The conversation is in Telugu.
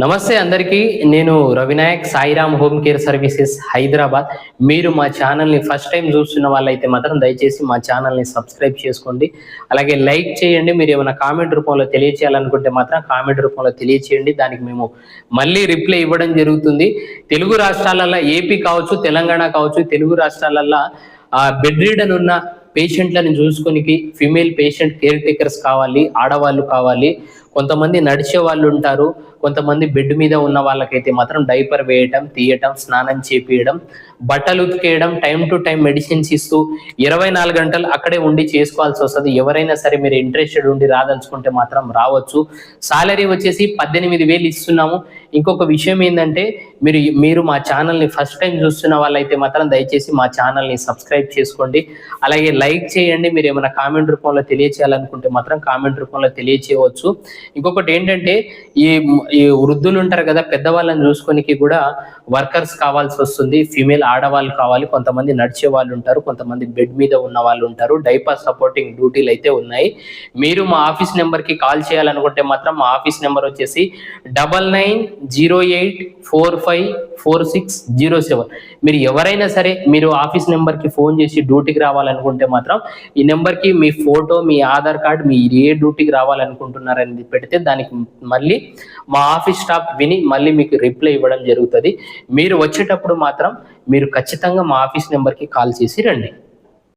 నమస్తే అందరికీ. నేను Ravinayak Sairam home care services Hyderabad. మీరు మా ఛానల్ని ఫస్ట్ టైం చూస్తున్న వాళ్ళైతే మాత్రం దయచేసి మా ఛానల్ని సబ్స్క్రైబ్ చేసుకోండి. అలాగే లైక్ చేయండి. మీరు ఏమైనా కామెంట్ రూపంలో తెలియచేయాలనుకుంటే మాత్రం కామెంట్ రూపంలో తెలియచేయండి. దానికి మేము మళ్ళీ రిప్లై ఇవ్వడం జరుగుతుంది. తెలుగు రాష్ట్రాలలో ఏపీ కావచ్చు తెలంగాణ కావచ్చు తెలుగు రాష్ట్రాలలో బెడ్ రీడన్ ఉన్న పేషెంట్లను చూసుకొనికి ఫిమేల్ పేషెంట్ కేర్ టేకర్స్ కావాలి ఆడవాళ్ళు కావాలి. కొంతమంది నడిచే వాళ్ళు ఉంటారు. కొంతమంది బెడ్ మీద ఉన్న వాళ్ళకైతే మాత్రం డైపర్ వేయటం తీయటం స్నానం చేపియడం బట్టలు ఉతికేయడం టైం టు టైం మెడిసిన్స్ ఇస్తూ ఇరవై నాలుగు గంటలు అక్కడే ఉండి చేసుకోవాల్సి వస్తుంది. ఎవరైనా సరే మీరు ఇంట్రెస్టెడ్ ఉండి రాదలుచుకుంటే మాత్రం రావచ్చు. సాలరీ వచ్చేసి పద్దెనిమిది వేలు ఇస్తున్నాము. ఇంకొక విషయం ఏంటంటే మీరు మీరు మా ఛానల్ని ఫస్ట్ టైం చూస్తున్న వాళ్ళైతే మాత్రం దయచేసి మా ఛానల్ని సబ్స్క్రైబ్ చేసుకోండి. అలాగే లైక్ చేయండి. మీరు ఏమైనా కామెంట్ రూపంలో తెలియచేయాలనుకుంటే మాత్రం కామెంట్ రూపంలో తెలియచేయవచ్చు. ఇంకొకటి ఏంటంటే ఈ ఈ వృద్ధులు ఉంటారు కదా పెద్దవాళ్ళని చూసుకోనికి కూడా వర్కర్స్ కావాల్సి వస్తుంది ఫీమేల్ ఆడవాళ్ళు కావాలి కొంతమంది నడిచే వాళ్ళు ఉంటారు కొంతమంది బెడ్ మీద ఉన్న వాళ్ళు ఉంటారు డైపర్ సపోర్టింగ్ డ్యూటీలు అయితే ఉన్నాయి. మీరు మా ఆఫీస్ నెంబర్కి కాల్ చేయాలనుకుంటే మాత్రం మా ఆఫీస్ నెంబర్ వచ్చేసి double nine zero eight four five four six zero seven. మీరు ఎవరైనా సరే మీరు ఆఫీస్ నెంబర్కి ఫోన్ చేసి డ్యూటీకి రావాలనుకుంటే మాత్రం ఈ నెంబర్కి మీ ఫోటో మీ ఆధార్ కార్డ్ మీ ఏ డ్యూటీకి రావాలనుకుంటున్నారనేది పెడితే దానికి మళ్ళీ మా ఆఫీస్ స్టాఫ్ విని మళ్ళీ మీకు రిప్లై ఇవ్వడం జరుగుతుంది. మీరు వచ్చేటప్పుడు మాత్రం మీరు ఖచ్చితంగా మా ఆఫీస్ నెంబర్కి కాల్ చేసి రండి.